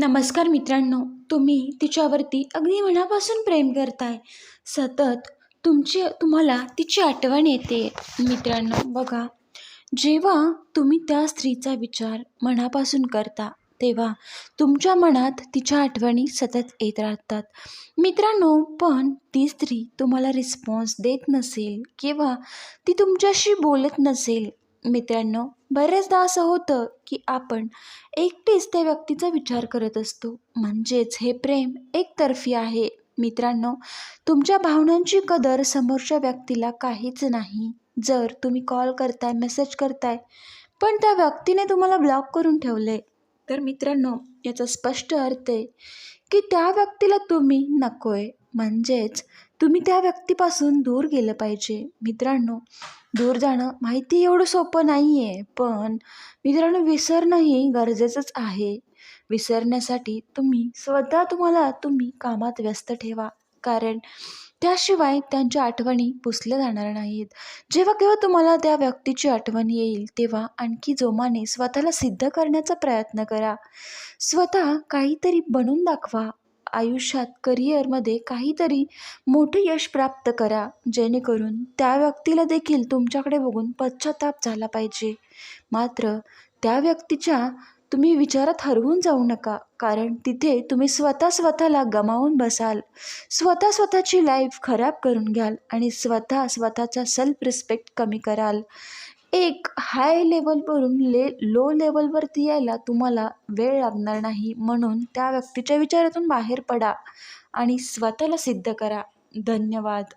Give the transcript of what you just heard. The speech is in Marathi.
नमस्कार मित्रांनो तुम्ही तिच्यावरती अगदी मनापासून प्रेम करताय. सतत तुमची तुम्हाला तिची आठवण येते. मित्रांनो बघा जेव्हा तुम्ही त्या स्त्रीचा विचार मनापासून करता तेव्हा तुमच्या मनात तिच्या आठवणी सतत येत राहतात. मित्रांनो पण ती स्त्री तुम्हाला रिस्पॉन्स देत नसेल किंवा ती तुमच्याशी बोलत नसेल मित्रांनो बऱ्याचदा असं होतं की आपण एकटीच त्या व्यक्तीचा विचार करत असतो. म्हणजेच हे प्रेम एकतर्फी आहे. मित्रांनो तुमच्या भावनांची कदर समोरच्या व्यक्तीला काहीच नाही. जर तुम्ही कॉल करताय मेसेज करताय पण त्या व्यक्तीने तुम्हाला ब्लॉक करून ठेवले तर मित्रांनो याचा स्पष्ट अर्थ आहे की त्या व्यक्तीला तुम्ही नको आहे म्हणजेच तुम्ही त्या व्यक्तीपासून दूर गेलं पाहिजे. मित्रांनो दूर जाणं माहिती एवढं सोपं नाही आहे पण मित्रांनो विसरणंही गरजेचंच आहे. विसरण्यासाठी तुम्ही स्वतः तुम्हाला तुम्ही कामात व्यस्त ठेवा. कारण त्याशिवाय त्यांच्या आठवणी पुसल्या जाणार नाहीत. जेव्हा केव्हा तुम्हाला त्या व्यक्तीची आठवण येईल तेव्हा आणखी जोमाने स्वतःला सिद्ध करण्याचा प्रयत्न करा. स्वतः काहीतरी बनून दाखवा. आयुष्यात करिअरमध्ये काहीतरी मोठे यश प्राप्त करा. जेणेकरून त्या व्यक्तीला देखील तुमच्याकडे बघून पश्चाताप झाला पाहिजे. मात्र त्या व्यक्तीच्या तुम्ही विचारात हरवून जाऊ नका कारण तिथे तुम्ही स्वतः स्वतःला गमावून बसाल. स्वतः स्वतःची लाईफ खराब करून घ्याल आणि स्वतः स्वतःचा सेल्फ रिस्पेक्ट कमी कराल. एक हाय लेवलवरून ले लो लेवलवरती यायला तुम्हाला वेळ लागणार नाही. म्हणून त्या व्यक्तीच्या विचारातून बाहेर पडा आणि स्वतःला सिद्ध करा. धन्यवाद.